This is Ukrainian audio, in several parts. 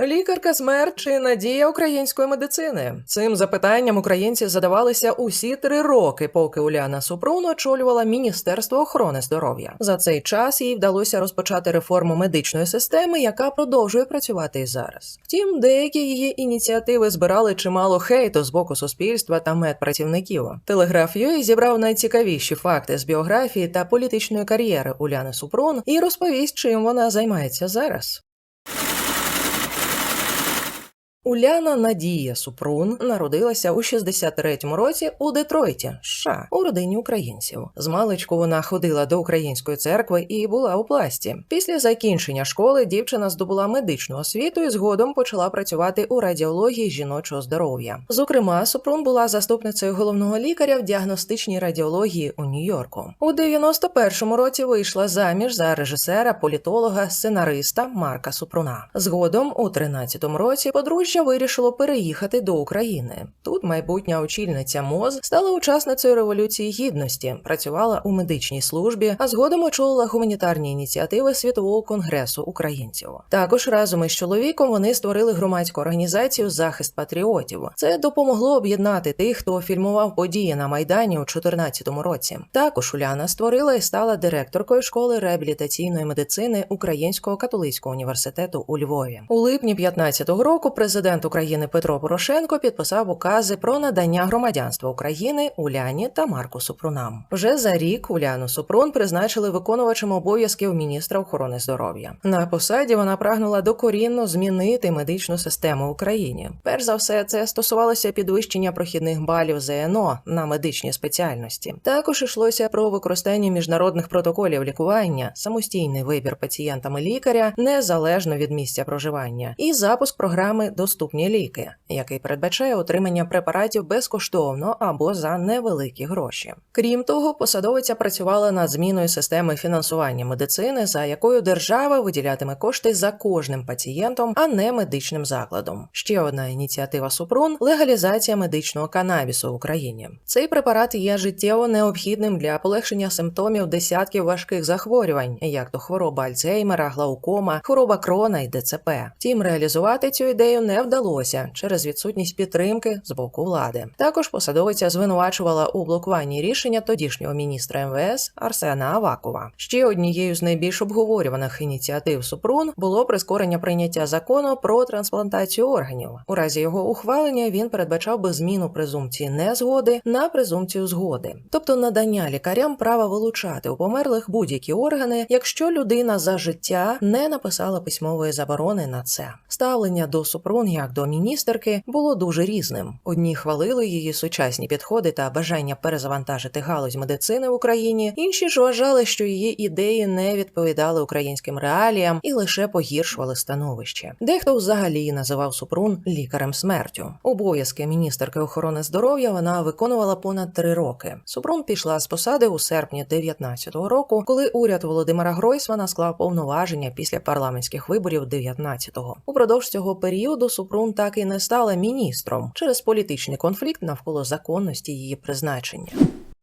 Лікарка смерть чи надія української медицини? Цим запитанням українці задавалися усі три роки, поки Уляна Супрун очолювала Міністерство охорони здоров'я. За цей час їй вдалося розпочати реформу медичної системи, яка продовжує працювати і зараз. Втім, деякі її ініціативи збирали чимало хейту з боку суспільства та медпрацівників. Телеграф UA зібрав найцікавіші факти з біографії та політичної кар'єри Уляни Супрун і розповість, чим вона займається зараз. Уляна Надія Супрун народилася у 63-му році у Детройті, США, у родині українців. З маличку вона ходила до української церкви і була у пласті. Після закінчення школи дівчина здобула медичну освіту і згодом почала працювати у радіології жіночого здоров'я. Зокрема, Супрун була заступницею головного лікаря в діагностичній радіології у Нью-Йорку. У 91-му році вийшла заміж за режисера, політолога, сценариста Марка Супруна. Згодом у 13-му році подружжя вирішило переїхати до України. Тут майбутня очільниця МОЗ стала учасницею революції гідності, працювала у медичній службі, а згодом очолила гуманітарні ініціативи Світового конгресу українців. Також разом із чоловіком вони створили громадську організацію Захист патріотів. Це допомогло об'єднати тих, хто фільмував події на майдані у 2014 році. Також Уляна створила і стала директоркою школи реабілітаційної медицини Українського католицького університету у Львові. У липні 2015 року президент України Петро Порошенко підписав укази про надання громадянства України Уляні та Марку Супрунам. Вже за рік Уляну Супрун призначили виконувачем обов'язків міністра охорони здоров'я. На посаді вона прагнула докорінно змінити медичну систему в Україні. Перш за все, це стосувалося підвищення прохідних балів ЗНО на медичні спеціальності. Також йшлося про використання міжнародних протоколів лікування, самостійний вибір пацієнтами лікаря незалежно від місця проживання, і запуск програми Доступні ліки, який передбачає отримання препаратів безкоштовно або за невеликі гроші. Крім того, посадовиця працювала над зміною системи фінансування медицини, за якою держава виділятиме кошти за кожним пацієнтом, а не медичним закладом. Ще одна ініціатива Супрун легалізація медичного канабісу в Україні. Цей препарат є життєво необхідним для полегшення симптомів десятків важких захворювань, як то хвороба Альцгеймера, глаукома, хвороба крона і ДЦП. Втім, реалізувати цю ідею не вдалося через відсутність підтримки з боку влади. Також посадовиця звинувачувала у блокуванні рішення тодішнього міністра МВС Арсена Авакова. Ще однією з найбільш обговорюваних ініціатив Супрун було прискорення прийняття закону про трансплантацію органів. У разі його ухвалення він передбачав би зміну презумпції незгоди на презумпцію згоди, тобто надання лікарям права вилучати у померлих будь-які органи, якщо людина за життя не написала письмової заборони на це. Ставлення до Супрун як до міністерки було дуже різним. Одні хвалили її сучасні підходи та бажання перезавантажити галузь медицини в Україні, інші ж вважали, що її ідеї не відповідали українським реаліям і лише погіршували становище. Дехто взагалі називав Супрун лікарем смертю. Обов'язки міністерки охорони здоров'я вона виконувала понад три роки. Супрун пішла з посади у серпні 19-го року, коли уряд Володимира Гройсмана склав повноваження після парламентських виборів 19-го. Упродовж цього періоду Супрун так і не стала міністром через політичний конфлікт навколо законності її призначення.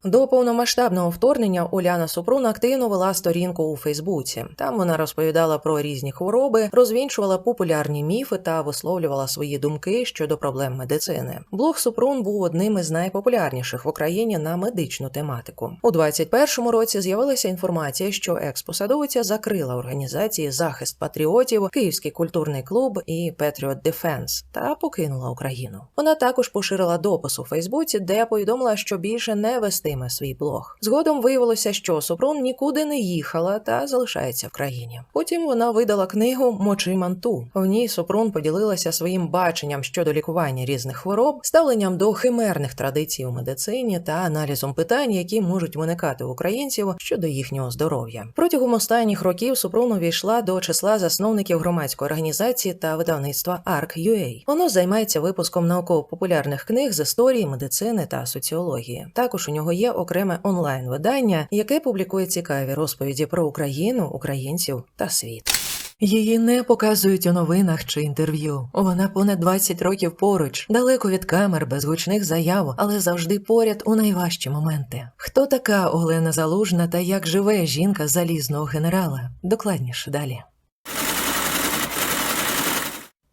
До повномасштабного вторгнення Уляна Супрун активно вела сторінку у Фейсбуці. Там вона розповідала про різні хвороби, розвінчувала популярні міфи та висловлювала свої думки щодо проблем медицини. Блог Супрун був одним із найпопулярніших в Україні на медичну тематику. У 21-му році з'явилася інформація, що експосадовиця закрила організації захист патріотів, Київський культурний клуб і Patriot Defense та покинула Україну. Вона також поширила допис у Фейсбуці, де повідомила, що більше не вести вестиме свій блог. Згодом виявилося, що Супрун нікуди не їхала та залишається в країні. Потім вона видала книгу Мочи манту. В ній Супрун поділилася своїм баченням щодо лікування різних хвороб, ставленням до химерних традицій у медицині та аналізом питань, які можуть виникати у українців щодо їхнього здоров'я. Протягом останніх років Супрун увійшла до числа засновників громадської організації та видавництва ARC.UA. Воно займається випуском науково-популярних книг з історії, медицини та соціології. Також у нього є окреме онлайн-видання, яке публікує цікаві розповіді про Україну, українців та світ. Її не показують у новинах чи інтерв'ю. Вона понад 20 років поруч, далеко від камер, без гучних заяв, але завжди поряд у найважчі моменти. Хто така Олена Залужна та як живе жінка залізного генерала? Докладніше далі.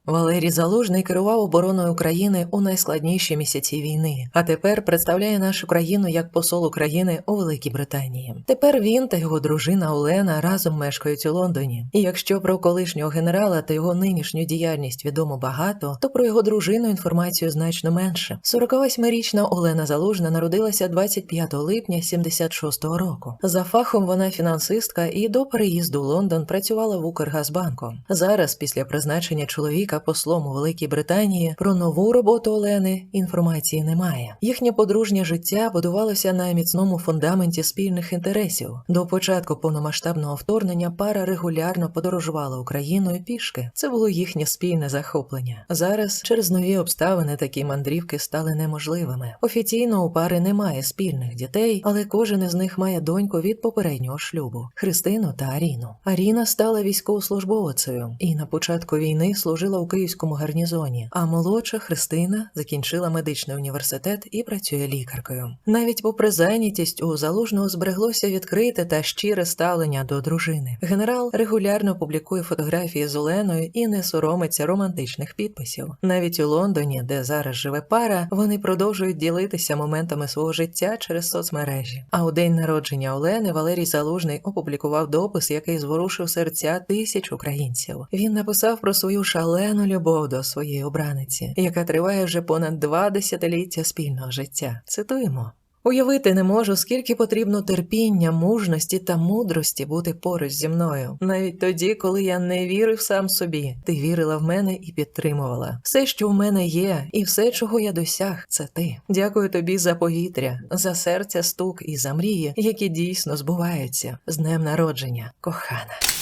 Валерій Залужний керував обороною України у найскладніші місяці війни, а тепер представляє нашу країну як посол України у Великій Британії. Тепер він та його дружина Олена разом мешкають у Лондоні. І якщо про колишнього генерала та його нинішню діяльність відомо багато, то про його дружину інформацію значно менше. 48-річна Олена Залужна народилася 25 липня 76-го року. За фахом вона фінансистка і до переїзду у Лондон працювала в Укргазбанку. Зараз, після призначення чоловіка послом у Великій Британії, про нову роботу Олени інформації немає. Їхнє подружнє життя будувалося на міцному фундаменті спільних інтересів. До початку повномасштабного вторгнення пара регулярно подорожувала Україною пішки. Це було їхнє спільне захоплення. Зараз через нові обставини такі мандрівки стали неможливими. Офіційно у пари немає спільних дітей, але кожен із них має доньку від попереднього шлюбу Христину та Аріну. Аріна стала військовослужбовицею і на початку війни служила у київському гарнізоні. А молодша Христина закінчила медичний університет і працює лікаркою. Навіть попри зайнятість у залужного збереглося відкрите та щире ставлення до дружини. Генерал регулярно публікує фотографії з Оленою і не соромиться романтичних підписів. Навіть у Лондоні, де зараз живе пара, вони продовжують ділитися моментами свого життя через соцмережі. А у день народження Олени Валерій Залужний опублікував допис, який зворушив серця тисяч українців. Він написав про свою шалену любов до своєї обраниці, яка триває вже понад два десятиліття спільного життя. Цитуємо. Уявити не можу, скільки потрібно терпіння, мужності та мудрості бути поруч зі мною. Навіть тоді, коли я не вірив сам собі, ти вірила в мене і підтримувала. Все, що в мене є, і все, чого я досяг, це ти. Дякую тобі за повітря, за серця стук і за мрії, які дійсно збуваються. З днем народження, кохана.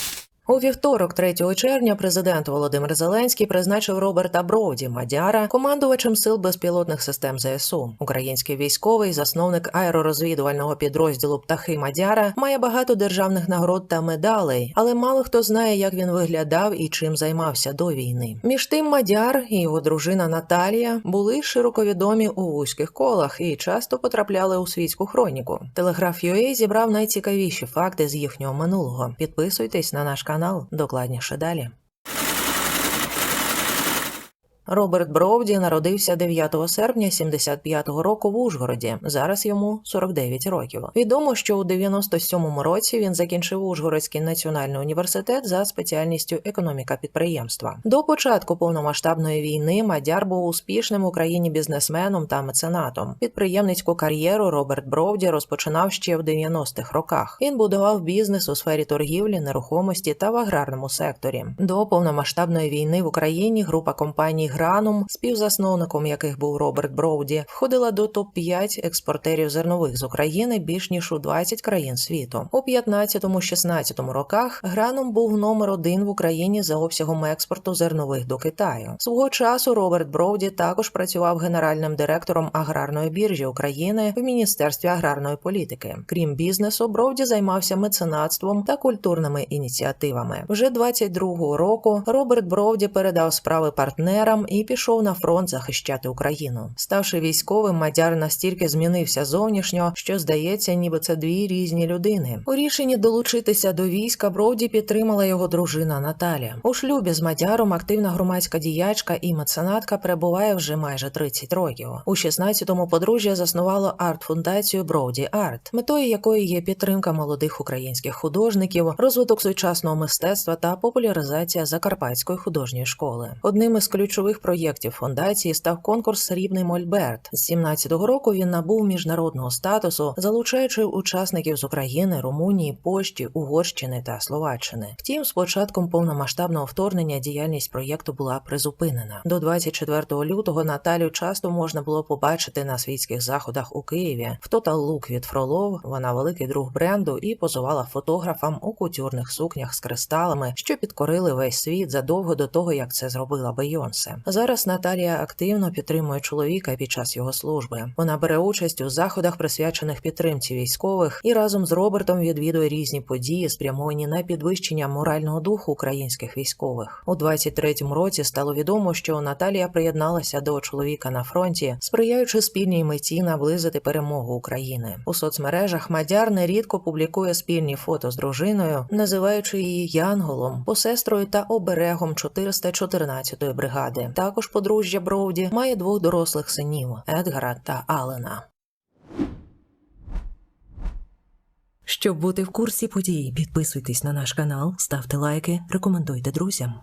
У вівторок, 3 червня, президент Володимир Зеленський призначив Роберта Броуді Мадяра командувачем сил безпілотних систем ЗСУ. Український військовий, засновник аеророзвідувального підрозділу Птахи Мадяра, має багато державних нагород та медалей, але мало хто знає, як він виглядав і чим займався до війни. Між тим, Мадяр і його дружина Наталія були широко відомі у вузьких колах і часто потрапляли у світську хроніку. Телеграф UA зібрав найцікавіші факти з їхнього минулого. Підписуйтесь на наш канал канал докладніше далі. Роберт Броуді народився 9 серпня 75-го року в Ужгороді. Зараз йому 49 років. Відомо, що у 97-му році він закінчив Ужгородський національний університет за спеціальністю економіка підприємства. До початку повномасштабної війни Мадяр був успішним в Україні бізнесменом та меценатом. Підприємницьку кар'єру Роберт Броуді розпочинав ще в 90-х роках. Він будував бізнес у сфері торгівлі, нерухомості та в аграрному секторі. До повномасштабної війни в Україні група компаній Гранум, співзасновником яких був Роберт Броуді, входила до топ-5 експортерів зернових з України більш ніж у 20 країн світу. У 15-16 роках Гранум був номер один в Україні за обсягом експорту зернових до Китаю. Свого часу Роберт Броуді також працював генеральним директором аграрної біржі України в Міністерстві аграрної політики. Крім бізнесу, Броуді займався меценатством та культурними ініціативами. Вже 22-го року Роберт Броуді передав справи партнерам і пішов на фронт захищати Україну. Ставши військовим, Мадяр настільки змінився зовнішньо, що здається, ніби це дві різні людини. У рішенні долучитися до війська Броуді підтримала його дружина Наталя. У шлюбі з Мадяром активна громадська діячка і меценатка перебуває вже майже 30 років. У 16-му подружжя заснувало арт-фундацію Броуді Арт, метою якої є підтримка молодих українських художників, розвиток сучасного мистецтва та популяризація закарпатської художньої школи. Одним із ключових проєктів фундації став конкурс Срібний Мольберт. З 17-го року він набув міжнародного статусу, залучаючи учасників з України, Румунії, Польщі, Угорщини та Словаччини. Втім, з початком повномасштабного вторгнення діяльність проєкту була призупинена. До 24 лютого Наталю часто можна було побачити на світських заходах у Києві. В Total Look від Фролов вона великий друг бренду і позувала фотографам у кутюрних сукнях з кристалами, що підкорили весь світ задовго до того, як це зробила Бейонсе. Зараз Наталія активно підтримує чоловіка під час його служби. Вона бере участь у заходах, присвячених підтримці військових, і разом з Робертом відвідує різні події, спрямовані на підвищення морального духу українських військових. У 23-му році стало відомо, що Наталія приєдналася до чоловіка на фронті, сприяючи спільній меті наблизити перемогу України. У соцмережах Мадяр нерідко публікує спільні фото з дружиною, називаючи її Янголом, посестрою та оберегом 414-ї бригади. Також подружжя Броуді має двох дорослих синів Едгара та Алена. Щоб бути в курсі подій, підписуйтесь на наш канал, ставте лайки, рекомендуйте друзям.